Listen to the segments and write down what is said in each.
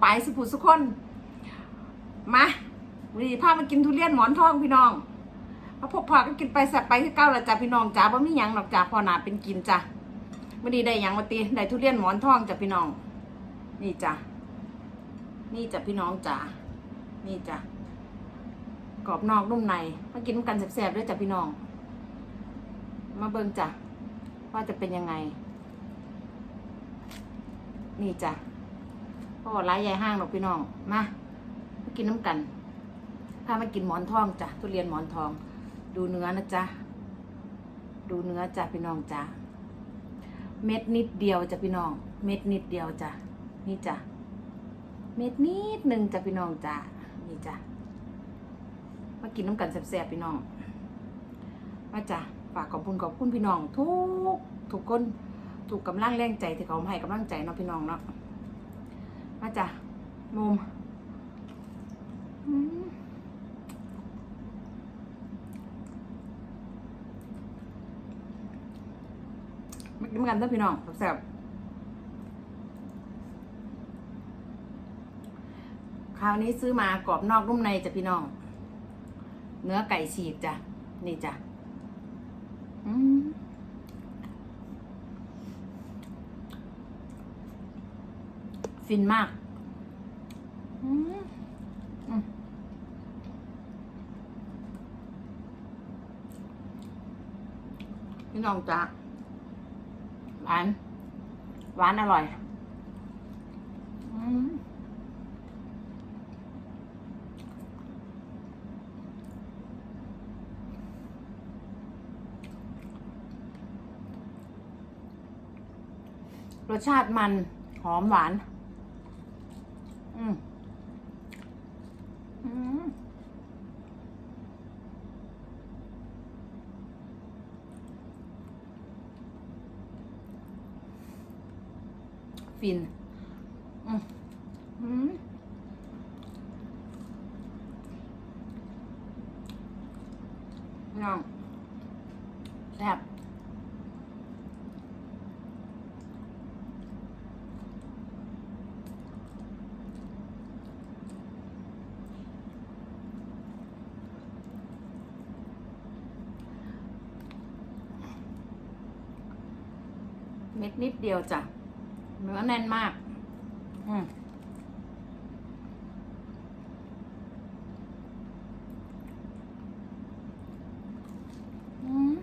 ไปสุภูสุคนมาวันนี้พามากินทุเรียนหมอนทองพี่น้องพอพบพอก็กินไปแสบไปคือเก้าละจ้ะพี่น้องจ้าบ่มีหยังหรอกจ้าพอหนาเป็นกินจ้ะวันนี้ได้หยังมาตีได้ทุเรียนหมอนทองจ้ะพี่น้อง นี่จ้ะนี่จ้ะพี่น้องจ้านี่จ้ะกรอบนอกนุ่มในมากินกันแสบๆด้วยจ้ะพี่น้อง มาเบิ่งจ้ะว่าจะเป็นยังไง นี่จ้ะ พ่อร้ายใหญ่ห้างหรอกพี่น้องมามากินน้ำกันพามากินหมอนทองจ้ะทุเรียนหมอนทอง ดูเนื้อนะจ๊ะดูเนื้อจ้ะพี่น้องจ้ะเม็ดนิดเดียวจ้ะพี่น้อง เม็ดนิดเดียวจ้ะนี่จ้ะเม็ดนิดหนึ่งจ้ะพี่น้องจ้ะนี่จ้ะมากินน้ำกันแซ่บๆพี่น้อง มาจ้ะฝากขอบคุณขอบคุณพี่น้อง ทุกทุกคนถูกกำลังแรงใจที่เขาให้กำลังใจเนาะพี่น้องเนาะ มาจ้ะมุมอืมมากินกันเด้อพี่น้องแซ่บคราวนี้ซื้อมากรอบนอกนุ่มในจ้ะพี่น้อง เนื้อไก่ฉีกจ้ะ นี่จ้ะ อืม ฟินมากพี่น้องจ้าหวาน หวานอร่อยรสชาติมันหอมหวาน อืม อืม ฟินอืมอืมน้องแซ่บเม็ดนิดเดียวจ้ะ นื้อแน่นมาก อืมอืม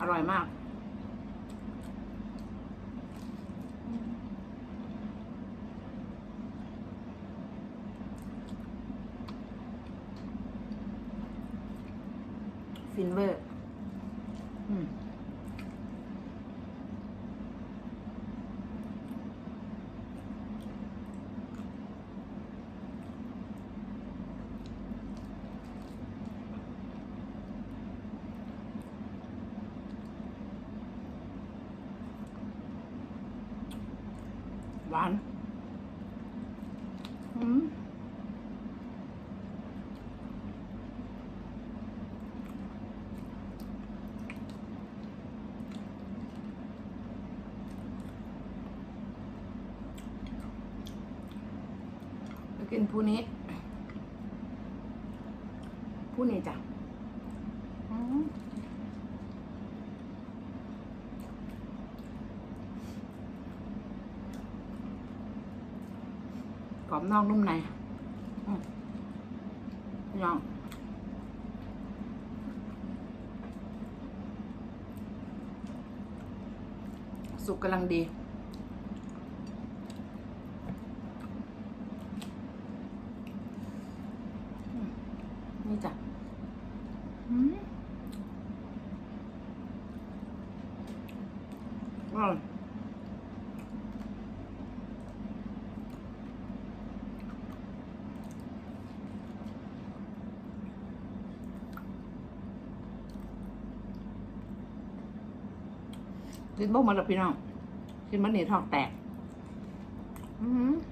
อร่อยมาก ฟินเวอร์อืมหวาน อืม ไป กินผู้นี้ผู้นี้จ้ะอืมกรอบนอกนุ่มในอยองสุกกำลังดี นี่จ้ะอืมอร่อยกินบ่หมดหรอกพี่น้องกินมันหนีท้องแตก อืมอ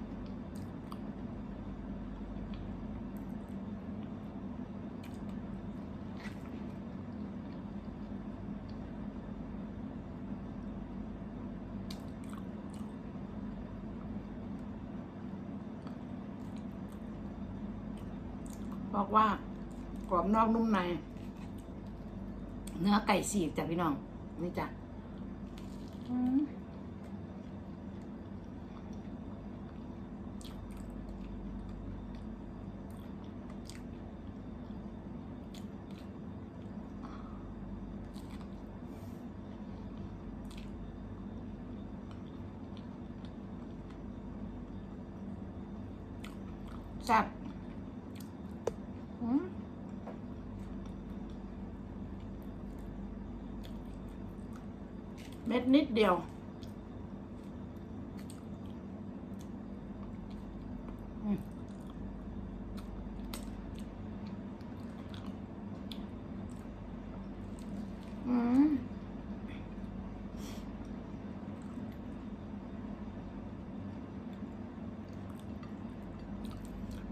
บอกว่ากรอบนอกนุ่มใน เนื้อไก่ฉีกจ้ะพี่น้อง นี่จ้ะแซ่บ เม็ดนิดเดียวอืมอืม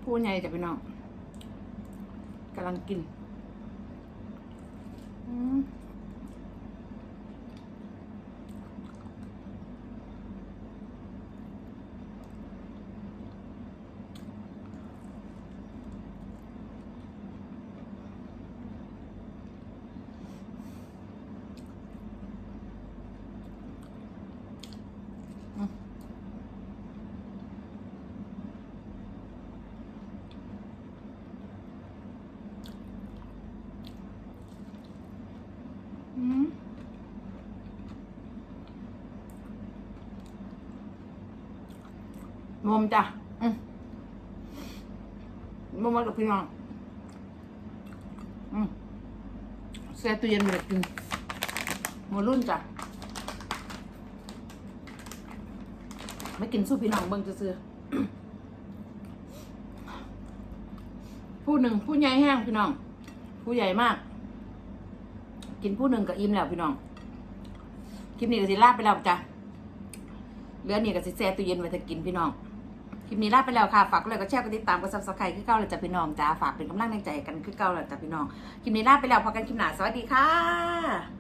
พูดไงจะไปน้อง กำลังกิน อืมอืม มมจ้ะอืมมมากับพี่น้องอืมแช่ตู้เย็นมาเลยกินหมดรุ่นจ้ะไม่กินสู้พี่น้องเบิ่งซื่อผู้หนึ่งผู้ใหญ่แห้งพี่น้อง ผู้ใหญ่มาก กินผู้หนึ่งก็อิ่มแล้วพี่น้องคลิปนี้ก็สิลาไปแล้วจ้ะ เหลือนี่ก็สิแช่ตู้เย็นไว้ถ้ากินพี่น้อง คลิปนี้ลาไปแล้วค่ะ ฝากกดไลค์กดแชร์กดติดตามกดซับสไครต์คือเก่าเลยจ้ะพี่น้องจ้า ฝากเป็นกำลังใจกันคือเก่าเลยจ้ะพี่น้อง คลิปนี้ลาไปแล้วพอกันคลิปหน้า สวัสดีค่ะ